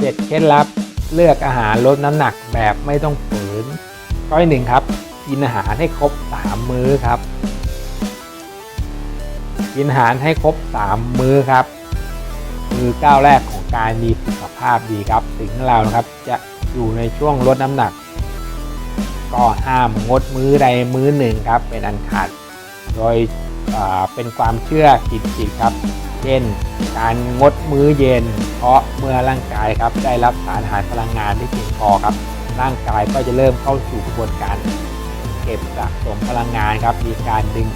เจ็ดเคล็ดลับเลือกอาหารลดน้ำหนักแบบไม่ต้องฝืนข้อที่หนึ่งครับ กินอาหารให้ครบสามมื้อครับ กินอาหารให้ครบสามมื้อครับคือก้าวแรกของการมีสุขภาพดีครับถึงเรานะครับจะอยู่ในช่วงลดน้ำหนัก ก็ห้ามงดมื้อใดมื้อหนึ่งครับเป็นอันขาด โดยเป็นความเชื่อผิดๆครับ เช่น การงดมื้อเย็น เพราะเมื่อร่างกายครับได้รับสารอาหารพลังงานที่เพียงพอครับ ร่างกายก็จะเริ่มเข้าสู่กระบวนการ เก็บสะสมพลังงานครับ มีการดึง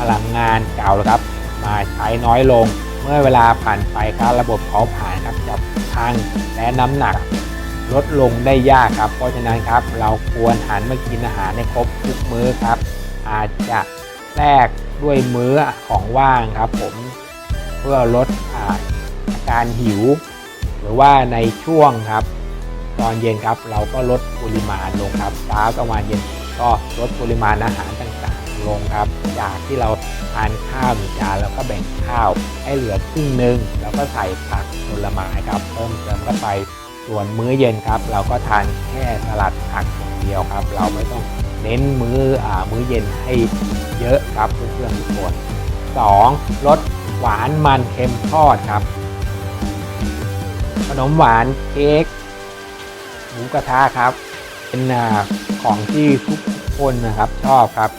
พลังงานเก่าครับ มาใช้น้อยลง เมื่อเวลาผ่านไปครับระบบเผาผลาญครับจะพังและน้ำหนักลดลงได้ยากครับ เพราะฉะนั้นครับเราควรหันมากินอาหารให้ครบทุกมื้อครับ อาจจะแลกด้วยมื้อของว่างครับ ผม เพื่อลดอาการหิว หรือว่าในช่วงครับ ตอนเย็นครับเราก็ลดปริมาณลงครับเช้ากลางวันเย็นก็ลดปริมาณอาหารต่างๆ ลงครับ จากที่เราทานข้าวหนึ่งจานแล้วก็แบ่งข้าวให้เหลือครึ่งหนึ่งแล้วก็ใส่ผักผลไม้ครับเพิ่มเติมเข้าไปส่วนมื้อเย็นครับ เราก็ทานแค่สลัดผักอย่างเดียวครับ เราไม่ต้องเน้นมื้ออมื้อเย็นให้เยอะครับเพื่อนๆทุกคน 2. ลด หวานมันเค็มทอดครับ ขนมหวานเค้กหมูกระทะครับ เป็นอของที่ทุกคนนะครับชอบครับ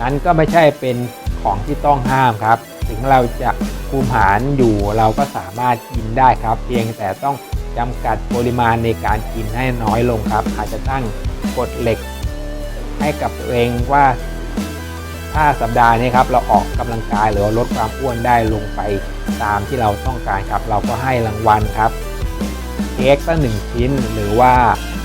นั้นก็ไม่ใช่เป็นของที่ต้องห้ามครับ ถึงเราจะคุมหารอยู่เราก็สามารถกินได้ครับ เพียงแต่ต้องจำกัดปริมาณในการกินให้น้อยลงครับ อาจจะตั้งกฎเหล็กให้กับตัวเองว่า ถ้าสัปดาห์นี้ครับเราออกกำลังกายหรือว่าลดความอ้วนได้ลงไปตามที่เราต้องการครับ เราก็ให้รางวัลครับเค้กสักหนึ่งชิ้น หรือว่า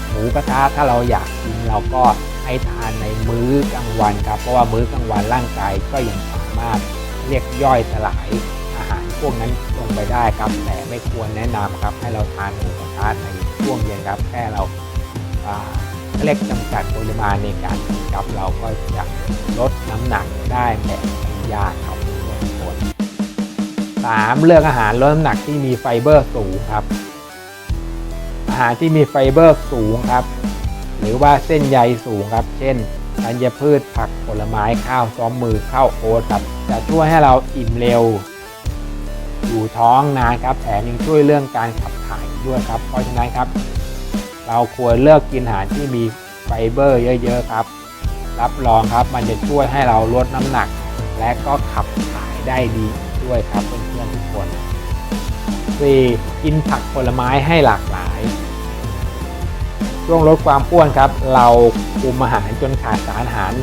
หมูกระทะถ้าเราอยากกินเราก็ให้ทานในมื้อกลางวันครับ เพราะว่ามื้อกลางวันร่างกายก็ยังสามารถเรียกย่อยสลายอาหารพวกนั้นลงไปได้ครับ แต่ไม่ควรแนะนำครับ ให้เราทานหมูกระทะในช่วงเย็นครับแค่เรา เรียกจำกัดปริมาณในการกินครับเราก็จะลดน้ำหนักได้แบบยากครับทุกคนสามเลือกอาหารลดน้ำหนักที่มีไฟเบอร์สูงครับ อาหารที่มีไฟเบอร์สูงครับ หรือว่าเส้นใยสูงครับ เช่นธัญพืชผักผลไม้ข้าวซ้อมมือข้าวโอ๊ตครับจะช่วยให้เราอิ่มเร็ว อยู่ท้องนานครับแถมยังช่วยเรื่องการขับถ่ายด้วยครับเพราะฉะนั้นครับ เราควรเลือกกินอาหารที่มีไฟเบอร์เยอะ ๆ ครับ รับรองครับมันจะช่วยให้เราลดน้ำหนัก และก็ขับถ่ายได้ดีด้วยครับเพื่อนๆทุกคน 4. กินผักผลไม้ให้หลากหลาย ช่วงลดความอ้วนครับ เราคุมอาหารจนขาดสารอาหาร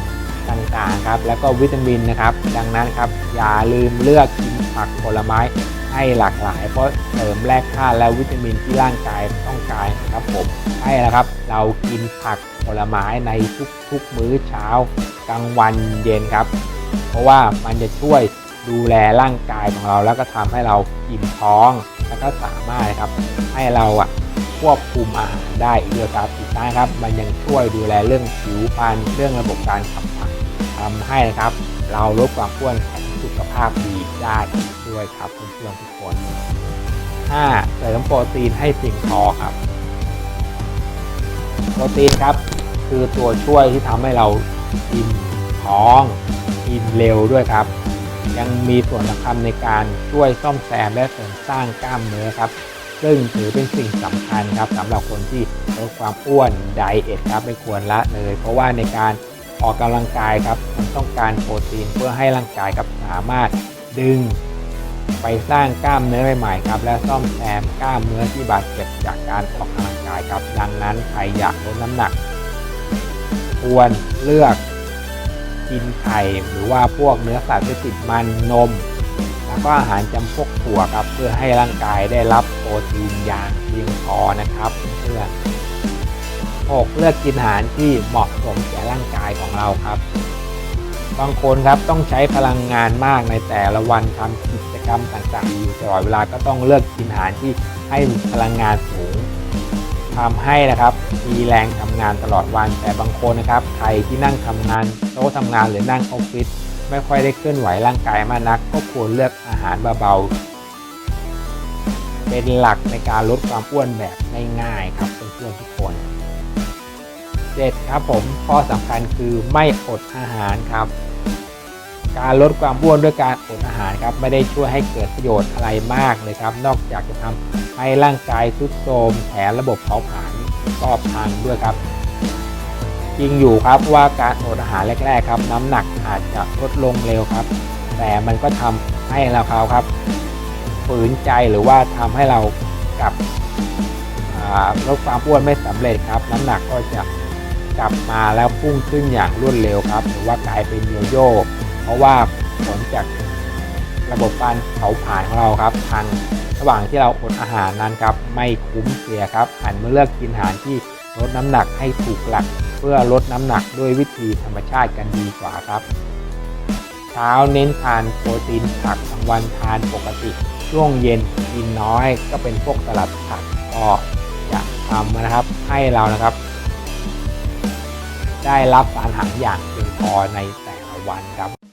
ต่างๆครับ แล้วก็วิตามินนะครับ ดังนั้นครับ อย่าลืมเลือกกินผักผลไม้ ให้หลากหลาย เพราะเสริมแร่ธาตุและวิตามินที่ร่างกายต้องการครับผมให้นะครับ เรากินผักผลไม้ในทุกๆมื้อเช้ากลางวันเย็นครับ เพราะว่ามันจะช่วยดูแลร่างกายของเรา แล้วก็ทำให้เราอิ่มท้อง แล้วก็สามารถครับ ให้เราอะควบคุมอาหารได้อีกด้วยครับอีกท้ายครับ มันยังช่วยดูแลเรื่องผิวพรรณเรื่องระบบการขับถ่ายทำให้นะครับ เราลดความอ้วนแถมสุขภาพดีได้ ด้วยครับเพื่อนๆทุกคน 5. เสริมโปรตีนให้เพียงพอครับ โปรตีนครับคือตัวช่วยที่ทำให้เราอิ่มท้องอิ่มเร็วด้วยครับ ยังมีส่วนสำคัญในการช่วยซ่อมแซมและเสริมสร้างกล้ามเนื้อครับซึ่งถือเป็นสิ่งสำคัญครับสำหรับคนที่ลดความอ้วนไดเอทครับไม่ควรละเลย เพราะว่าในการออกกำลังกายครับมันต้องการโปรตีนเพื่อให้ร่างกายครับสามารถดึง ไปสร้างกล้ามเนื้อใหม่ๆครับและซ่อมแซมกล้ามเนื้อที่บาดเจ็บจากการออกกำลังกายครับดังนั้นใครอยากลดน้ำหนัก ควรเลือกกินไข่หรือว่าพวกเนื้อสัตว์ที่ติดมันนม แล้วก็อาหารจำพวกถั่วครับเพื่อให้ร่างกายได้รับโปรตีนอย่างเพียงพอนะครับเพื่อนหกเลือกกินอาหารที่เหมาะสมแก่ร่างกายของเราครับ บางคนครับต้องใช้พลังงานมากในแต่ละวันทำกิจกรรมต่างๆ อยู่ตลอดเวลาก็ต้องเลือกกินอาหารที่ให้พลังงานสูงทำให้นะครับมีแรงทำงานตลอดวัน แต่บางคนนะครับใครที่นั่งทำงานโต๊ะทำงานหรือนั่งออฟฟิศไม่ค่อยได้เคลื่อนไหวร่างกายมากนัก ก็ควรเลือกอาหารเบาๆเป็นหลักในการลดความอ้วนแบบง่ายๆครับเพื่อนๆทุกคน เจ็ดครับผมข้อสำคัญคือไม่อดอาหารครับ การลดความอ้วนด้วยการอดอาหารครับไม่ได้ช่วยให้เกิดประโยชน์อะไรมากเลยครับ นอกจากจะทำให้ร่างกายทรุดโทรมแถมระบบเผาผลาญก็พังด้วยครับจริงอยู่ครับว่าการอดอาหารแรก ๆ ครับ น้ำหนักอาจจะลดลงเร็วครับ แต่มันก็ทำให้เราเขาครับฝืนใจหรือว่าทำให้เรากลับลดความอ้วนไม่สำเร็จครับ น้ำหนักก็จะ กลับมาแล้วพุ่งขึ้นอย่างรวดเร็วครับ หรือว่ากลายเป็นโยโย่เพราะว่าผลจากระบบการเผาผลาญของเราครับทางระหว่างที่เราอดอาหารนั้นครับ ไม่คุ้มเสียครับหันมาเลือกกินอาหารที่ลดน้ำหนักให้ถูกหลัก เพื่อลดน้ำหนักด้วยวิธีธรรมชาติกันดีกว่าครับเช้าเน้นทานโปรตีนผักกลางวันทานปกติ ช่วงเย็นกินน้อยก็เป็นพวกสลัดผักก็จะทำนะครับให้เรานะครับ ได้รับสารอาหารอย่างเพียงพอในแต่ละวันครับ